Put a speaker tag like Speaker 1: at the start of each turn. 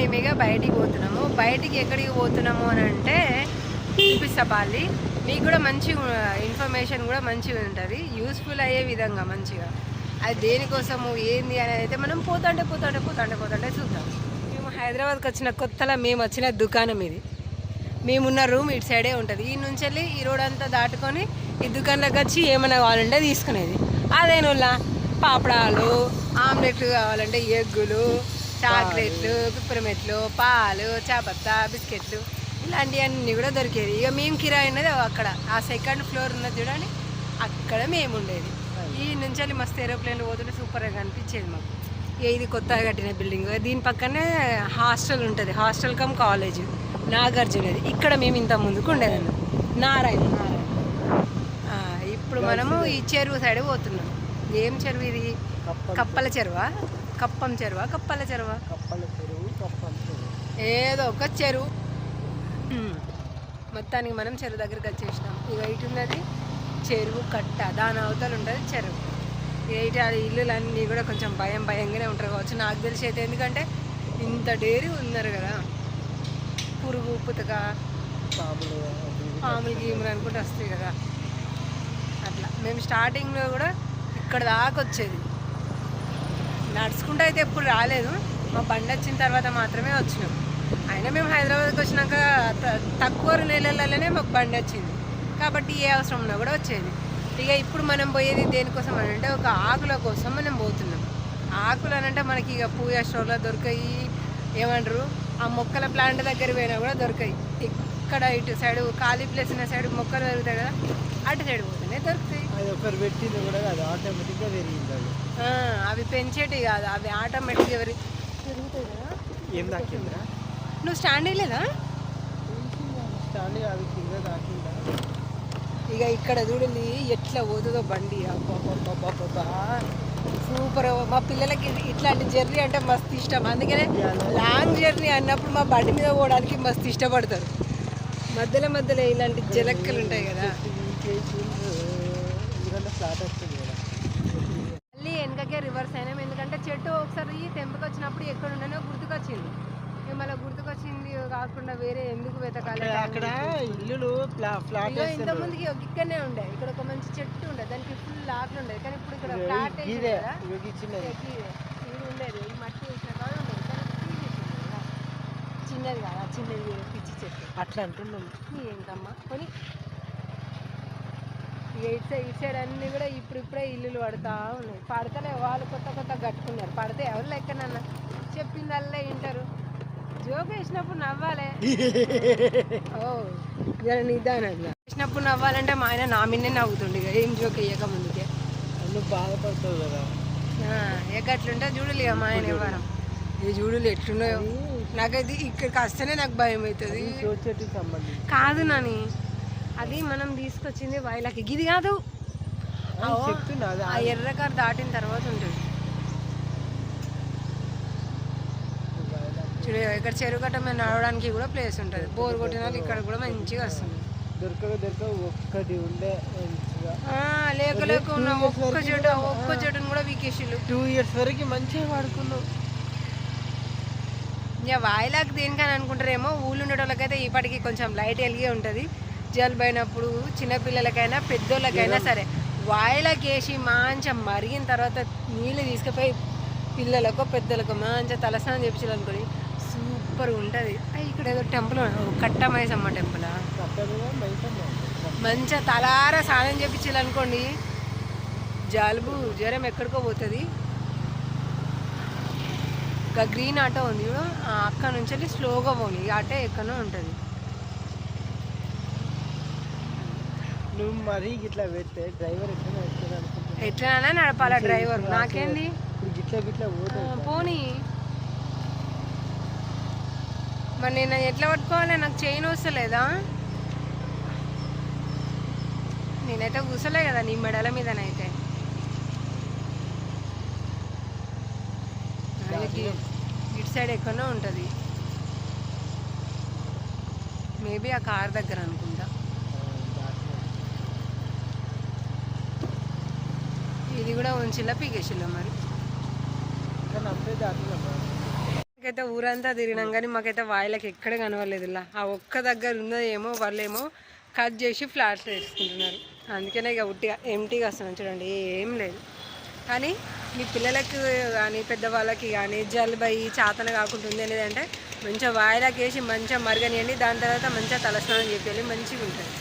Speaker 1: మేమేగా బయటికి పోతున్నాము. బయటికి ఎక్కడికి పోతున్నాము అని అంటే చూపిస్తాపాలి మీకు కూడా మంచి ఇన్ఫర్మేషన్ కూడా మంచిగా ఉంటుంది. యూస్ఫుల్ అయ్యే విధంగా మంచిగా. అది దేనికోసము ఏంది అనేది అయితే మనం పోతాంటే పోతాంటే పోతాంటే పోతాంటే చూద్దాం. మేము హైదరాబాద్కి వచ్చిన కొత్తలో మేము వచ్చిన దుకాణం ఇది. మేమున్న రూమ్ ఇటు సైడే ఉంటుంది. ఈ నుంచి వెళ్ళి ఈ రోడ్ అంతా దాటుకొని ఈ దుకాణంలోకి వచ్చి ఏమైనా కావాలంటే తీసుకునేది. అదేనుల్లా పాపడాలు ఆమ్లెట్లు కావాలంటే ఎగ్గులు చాక్లెట్లు పిప్పరమెట్లు పాలు చాపత్త బిస్కెట్లు ఇలాంటివన్నీ కూడా దొరికేది ఇక మేము కిరాయి ఉన్నది అక్కడ. ఆ సెకండ్ ఫ్లోర్ ఉన్నది చూడండి అక్కడ మేము ఉండేది. ఈ నుంచి వెళ్ళి మస్తు ఏరోప్లేన్లు పోతుంటే సూపర్గా అనిపించేది మాకు. ఇది కొత్తగా కట్టిన బిల్డింగ్. దీని పక్కనే హాస్టల్ ఉంటుంది. Hostel come college. నాగార్జునది ఇక్కడ మేము ఇంత ముందుకు ఉండేదాన్ని నారాయణ. నారాయణ ఇప్పుడు మనము ఈ చెరువు సైడ్ పోతున్నాం. ఏం చెరువు ఇది? కప్పల చెరువా? కప్పం చెరువా? కప్పల చెరువా?
Speaker 2: కప్పల చెరువు కప్పల చెరువు.
Speaker 1: ఏదో ఒక చెరువు. మొత్తానికి మనం చెరువు దగ్గరికి వచ్చేసినాం. ఇక ఇటు ఉన్నది చెరువు కట్ట. దాని అవతల ఉంటుంది చెరువు. ఇటు ఆ ఇల్లులన్నీ కూడా కొంచెం భయం భయంగానే ఉంటారు కావచ్చు. నాకు తెలిసి అయితే ఎందుకంటే ఇంత డేరీ ఉన్నారు కదా. పురుగు పుతక
Speaker 2: పాములు.
Speaker 1: పాములు గీములు అనుకుంటూ వస్తాయి కదా. అట్లా. మేము స్టార్టింగ్లో కూడా ఇక్కడ దాకా వచ్చేది. నడుచుకుంటూ అయితే ఎప్పుడు రాలేదు. మా బండి వచ్చిన తర్వాత మాత్రమే వచ్చినాం. అయినా మేము హైదరాబాద్కి వచ్చినాక త- తక్కువ నెలలలోనే మాకు బండి వచ్చింది. కాబట్టి ఏ అవసరం ఉన్నా కూడా వచ్చేది. ఇక ఇప్పుడు మనం పోయేది దేనికోసం అని అంటే ఒక ఆకుల కోసం మనం పోతున్నాం. ఆకులు అని అంటే మనకి ఇక పూజ స్టోర్లో దొరికాయి. ఏమంటారు? ఆ మొక్కల ప్లాంట్ దగ్గర పోయినా కూడా దొరికాయి. ఇక్కడ ఇటు సైడు ఖాళీ ప్లేస్ ఉన్న సైడ్ మొక్కలు దొరుకుతాయి కదా. అటు సైడ్ పోతేనే దొరుకుతాయి.
Speaker 2: అది ఒకరు పెట్టింది కూడా కాదు ఆటోమేటిక్గా పెరిగింది అది.
Speaker 1: అవి పెంచేటివి కాదు అవి ఆటోమేటిక్గా ఎవరి పెరుగుతాయి కదా?
Speaker 2: ఏం దాకిందిరా
Speaker 1: నువ్వు స్టాండ్ వేయలేదా?
Speaker 2: స్టాండ్ అది కింద దాకిందా
Speaker 1: ఇక ఇక్కడ చూడండి ఎట్లా పోతుందో బండి. అబ్బబ్బబ్బబ్బబ్బా. సూపర్ మా పిల్లలకి ఇట్లాంటి జర్నీ అంటే మస్తు ఇష్టం. అందుకనే లాంగ్ జర్నీ అన్నప్పుడు మా బండి మీద పోవడానికి మస్తు ఇష్టపడతారు. మధ్యలో మధ్యలో ఇలాంటి జలక్కలు ఉంటాయి కదా.
Speaker 2: ఎందుకంటే ఫ్లాట్ వస్తుంది కదా
Speaker 1: మళ్ళీ వెనకకే రివర్స్ అయినాం. ఎందుకంటే చెట్టు ఒకసారి తెంపుకొచ్చినప్పుడు ఎక్కడ ఉండనో గుర్తుకొచ్చింది. మళ్ళీ గుర్తుకొచ్చింది కాకుండా వేరే ఎందుకు వెతకాలి
Speaker 2: అక్కడ- ఇల్లులు ఫ్లాట్
Speaker 1: ఇంత ముందుకి ఇక్కడనే ఉండే. ఇక్కడ ఒక మంచి చెట్టు ఉండే. దానికి ఫుల్ ఆకులు ఉండేది కానీ ఇప్పుడు ఇక్కడ ఫ్లాట్
Speaker 2: ఇదే
Speaker 1: ఉండేది. ఈ మట్టి వేసిన కదా. చిన్నది కాదు చిన్నది పిచ్చి చెట్టు.
Speaker 2: అట్లా అంటున్నాం
Speaker 1: ఏంటమ్మా కొని ఇటు సైడ్ ఇటు సైడ్ అన్ని కూడా ఇప్పుడు ఇప్పుడే ఇల్లులు పడతా ఉన్నాయి. పడతలే వాళ్ళు కొత్త కొత్త కట్టుకున్నారు. పడితే ఎవరు లెక్కనన్నా చెప్పిందల్లా వింటారు. జోక్ వేసినప్పుడు నవ్వాలే. ఓ జర నిదానంగా వేసినప్పుడు నవ్వాలంటే మా ఆయన నా మీదనే నవ్వుతుండే ఏం జోక్ వేయక ముందుకే.
Speaker 2: నువ్వు బాధపడతావు కదా.
Speaker 1: అట్లుంటే చూడలే మా ఆయన ఎవరం ఈ చూడలు ఎట్లున్నాయో. నాకైతే ఇక్కడికి వస్తేనే నాకు భయం అవుతుంది కాదు నాని. అది మనం తీసుకొచ్చింది వైలకి ఇది కాదు. ఆ ఎర్ర కార్ దాటిన తర్వాత ఉంటుంది చూడు ఇక్కడ చెరువు గట్ట మీద నడవడానికి కూడా ప్లేస్ ఉంటుంది. బోర్ కొట్టిన వాళ్ళు ఇక్కడ కూడా మంచిగా వస్తుంది.
Speaker 2: దొరకక దొరక ఒక్కటి ఉండే
Speaker 1: లేక లేక ఉన్న ఒక్క చెట్టు ఒక్క చెట్టును కూడా వీకేసిళ్ళు.
Speaker 2: టూ ఇయర్స్ వరకు మంచిగా వాడుకున్నావు.
Speaker 1: ఇక వాయిలాకి దేనికని అనుకుంటారేమో ఊళ్ళు ఉండేటోళ్ళకైతే ఇప్పటికి కొంచెం లైట్ వెలిగే ఉంటుంది. జలుబు అయినప్పుడు చిన్నపిల్లలకైనా పెద్దోళ్ళకైనా సరే వాయిలకి వేసి మంచిగా మరిగిన తర్వాత నీళ్ళు తీసుకుపోయి పిల్లలకు పెద్దలకు మంచిగా తలస్నానం చేపించాలి అనుకోని సూపర్ ఉంటుంది ఇక్కడ ఏదో టెంపుల్ టెంపుల్
Speaker 2: అక్కడ మైసమ్మ
Speaker 1: మంచిగా తలారా స్నానం చేపించాలి అనుకోండి జలుబు జ్వరం ఎక్కడికో పోతుంది. ఇంకా గ్రీన్ ఆటో ఉంది అక్కడ నుంచి వెళ్ళి స్లోగా పోని. ఆటో ఎక్కడో ఉంటుంది.
Speaker 2: నువ్వు మరీ ఇట్లా పెడితే డ్రైవర్ ఎట్లా
Speaker 1: ఎట్లైనా నడపాలా డ్రైవర్? నాకేంది?
Speaker 2: గిట్లా గిట్లా
Speaker 1: పోనీ. మరి నేను ఎట్లా పట్టుకోవాలి? నాకు చైన్ వస్తలేదా? నేనైతే కూసలే కదా నీ మెడల మీదనైతే. ఇటు సైడ్ ఎక్కడో ఉంటుంది. మేబీ ఆ కార్ దగ్గర అనుకుంటా. ఇది కూడా ఉంచిలా పీకేసిల్లా మరి. మాకైతే ఊరంతా తిరిగినాం కానీ మాకైతే వాయిలకి ఎక్కడ కనవలేదు ఇలా. ఆ ఒక్క దగ్గర ఉన్నదేమో వాళ్ళేమో కట్ చేసి ఫ్లాట్స్ వేసుకుంటున్నారు. అందుకనే ఇక ఉట్టిగా ఎంటీగా వస్తున్నాం చూడండి ఏం లేదు. కానీ మీ పిల్లలకి కానీ పెద్దవాళ్ళకి కానీ జలుబయి చాతన కాకుండా ఉంది అనేది అంటే మంచిగా వాయిలాకి వేసి మంచిగా మరగనియండి దాని తర్వాత మంచిగా తలస్నానం చెప్పి మంచిగా ఉంటుంది.